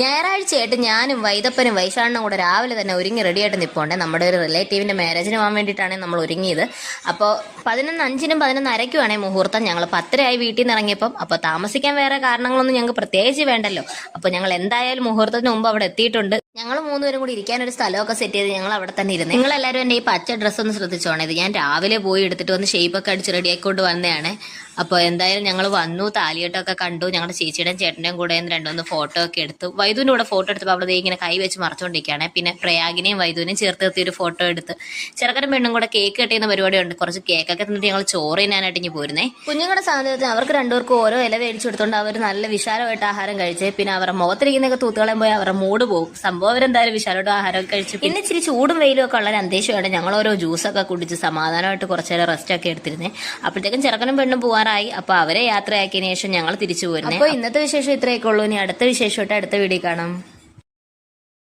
ഞായറാഴ്ചയായിട്ട് ഞാനും വൈദപ്പനും വൈശാണ്ണും കൂടെ രാവിലെ തന്നെ ഒരുങ്ങി റെഡിയായിട്ട് നിൽപ്പുണ്ട് നമ്മുടെ ഒരു റിലേറ്റീവിന്റെ മാരേജിന് പോകാൻ വേണ്ടിയിട്ടാണ് നമ്മൾ ഒരുങ്ങിയത്. അപ്പോൾ പതിനൊന്ന് അഞ്ചിനും പതിനൊന്ന് അരയ്ക്കുവാണേ മുഹൂർത്തം. ഞങ്ങൾ പത്തരയായി വീട്ടിൽ നിന്ന് ഇറങ്ങിയപ്പം അപ്പോൾ താമസിക്കാൻ വേറെ കാരണങ്ങളൊന്നും ഞങ്ങൾക്ക് പ്രത്യേകിച്ച് വേണ്ടല്ലോ. അപ്പോൾ ഞങ്ങൾ എന്തായാലും മുഹൂർത്തത്തിന് മുമ്പ് അവിടെ എത്തിയിട്ടുണ്ട്. ഞങ്ങൾ മൂന്നുപേരും കൂടി ഇരിക്കാൻ ഒരു സ്ഥലമൊക്കെ സെറ്റ് ചെയ്ത് ഞങ്ങൾ അവിടെ തന്നെ ഇരുന്നു. നിങ്ങൾ എല്ലാവരും എന്റെ ഈ പച്ച ഡ്രസ്സ് ഒന്ന് ശ്രദ്ധിച്ചോണേ. ഇത് ഞാൻ രാവിലെ പോയി എടുത്തിട്ട് വന്ന് ഷേപ്പൊക്കെ അടിച്ച് റെഡിയാക്കിക്കൊണ്ട് വന്നതാണ്. അപ്പോൾ എന്തായാലും ഞങ്ങൾ വന്നു താലിയോട്ടൊക്കെ കണ്ടു. ഞങ്ങളുടെ ചേച്ചിയുടെയും ചേട്ടന്റെയും കൂടെ രണ്ടുമൂന്ന് ഫോട്ടോ ഒക്കെ എടുത്തു. വൈദുവിന്റെ കൂടെ ഫോട്ടോ എടുത്തപ്പോൾ അവിടെ ഇങ്ങനെ കൈ വെച്ച് മറച്ചുകൊണ്ടിരിക്കുകയാണ് പിന്നെ പ്രയാഗിനെയും വൈദുവിനെയും ചേർത്ത് നിർത്തി ഒരു ഫോട്ടോ എടുത്ത്. ചെറുക്കനും പെണ്ണും കൂടെ കേക്ക് കെട്ടിയുന്ന പരിപാടിയുണ്ട്. കുറച്ച് കേക്കൊക്കെ തന്നിട്ട് ഞങ്ങൾ ചോറ് തിന്നാനായിട്ട് ഇനി പോരുന്നേ. കുഞ്ഞുങ്ങളുടെ സാന്നിധ്യത്തിൽ അവർക്ക് രണ്ടുപേർക്കും ഓരോ ഇല മേടിച്ചു കൊടുത്തോണ്ട് അവർ നല്ല വിശാലമായിട്ട് ആഹാരം കഴിച്ച്. പിന്നെ അവരുടെ മുഖത്തിരിക്കുന്നൊക്കെ തൂത്തുകളെ പോയി അവരുടെ മൂട് പോകും. സംഭവം അവരെന്തായാലും വിശാലോട്ട് ആഹാരം കഴിച്ചു. പിന്നെ ഇച്ചിരി ചൂടും വെയിലും ഒക്കെ ഉള്ള ഒരു ഞങ്ങൾ ഓരോ ജ്യൂസൊക്കെ കുടിച്ച് സമാധാനമായിട്ട് കുറച്ച് നേരം റെസ്റ്റ് ഒക്കെ എടുത്തിരുന്നേ. അപ്പോഴത്തേക്കും ചെറുക്കനും പെണ്ണും പോകാറായി അപ്പൊ അവരെ യാത്രയാക്കിയതിനു ശേഷം ഞങ്ങൾ തിരിച്ചു പോരുന്നേ. അപ്പൊ ഇന്നത്തെ വിശേഷം ഇത്രയൊക്കെ ഉള്ളൂ. ഇനി അടുത്ത വിശേഷമായിട്ട് അടുത്ത വീഡിയോ കാണാം.